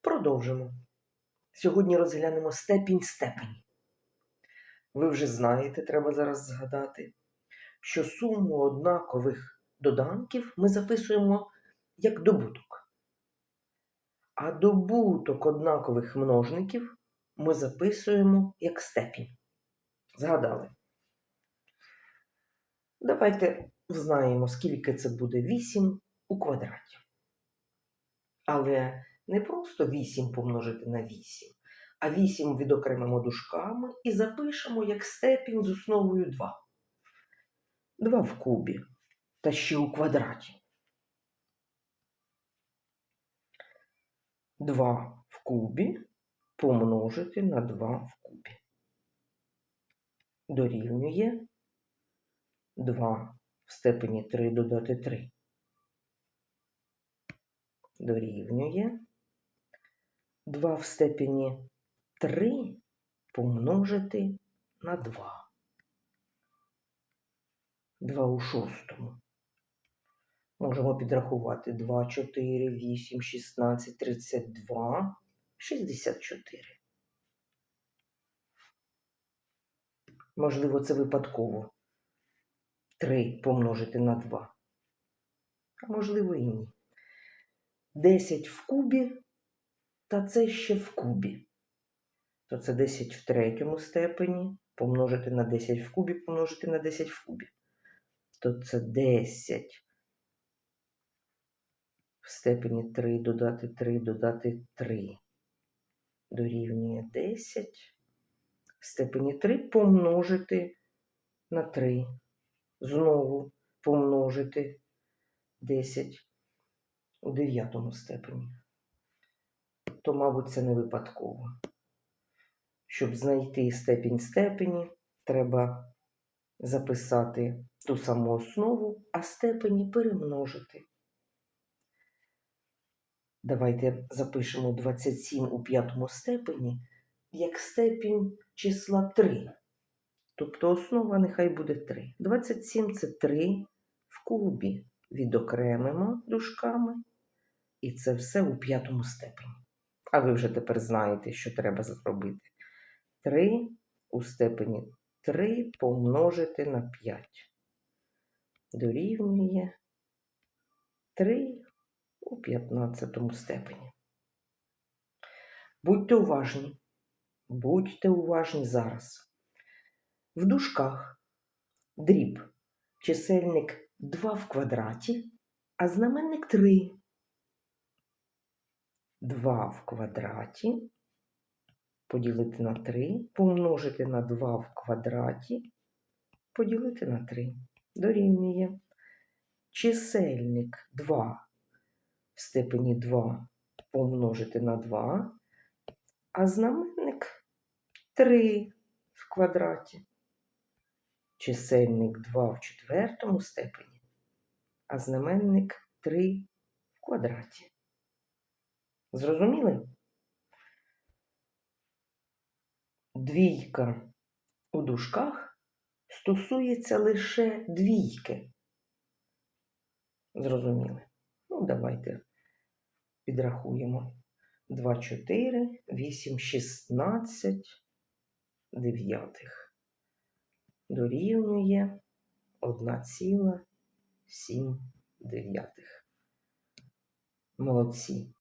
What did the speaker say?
Продовжимо. Сьогодні розглянемо степінь степені. Ви вже знаєте, треба зараз згадати, що суму однакових доданків ми записуємо як добуток. А добуток однакових множників ми записуємо як степінь. Згадали? Давайте знаємо, скільки це буде 8 у квадраті. Але не просто 8 помножити на 8, а 8 відокремимо дужками і запишемо як степінь з основою 2. 2 в кубі та ще у квадраті. 2 в кубі помножити на 2 в кубі. Дорівнює 2 в степені 3 додати 3. Дорівнює 2 в степені 3 помножити на 2. 2 у шостому. Можемо підрахувати 2, 4, 8, 16, 32, 64. Можливо, це випадково. 3 помножити на 2. А можливо і ні. 10 в кубі, та це ще в кубі. То це 10 в третьому степені помножити на 10 в кубі, помножити на 10 в кубі. То це 10 в степені 3 додати 3 додати 3 дорівнює 10 в степені 3 помножити на 3. Знову помножити 10 у дев'ятому степені. То, мабуть, це не випадково. Щоб знайти степінь степені, треба записати ту саму основу, а степені перемножити. Давайте запишемо 27 у п'ятому степені як степінь числа 3. Тобто основа нехай буде 3. 27 це 3 в кубі. Відокремимо дужками. І це все у п'ятому степені. А ви вже тепер знаєте, що треба зробити. 3 у степені 3 помножити на 5. Дорівнює 3 у 15 степені. Будьте уважні. Будьте уважні зараз. В дужках дріб чисельник 2 в квадраті, а знаменник 3. 2 в квадраті поділити на 3, помножити на 2 в квадраті, поділити на 3. Дорівнює. Чисельник 2 в степені 2 помножити на 2, а знаменник 3 в квадраті. Чисельник 2 в четвертому степені, а знаменник 3 в квадраті. Зрозуміли? Двійка у дужках стосується лише двійки. Зрозуміли? Ну, давайте підрахуємо. 2, 4, 8, 16 дев'ятих. Дорівнює 1,7 дев'ятих. Молодці.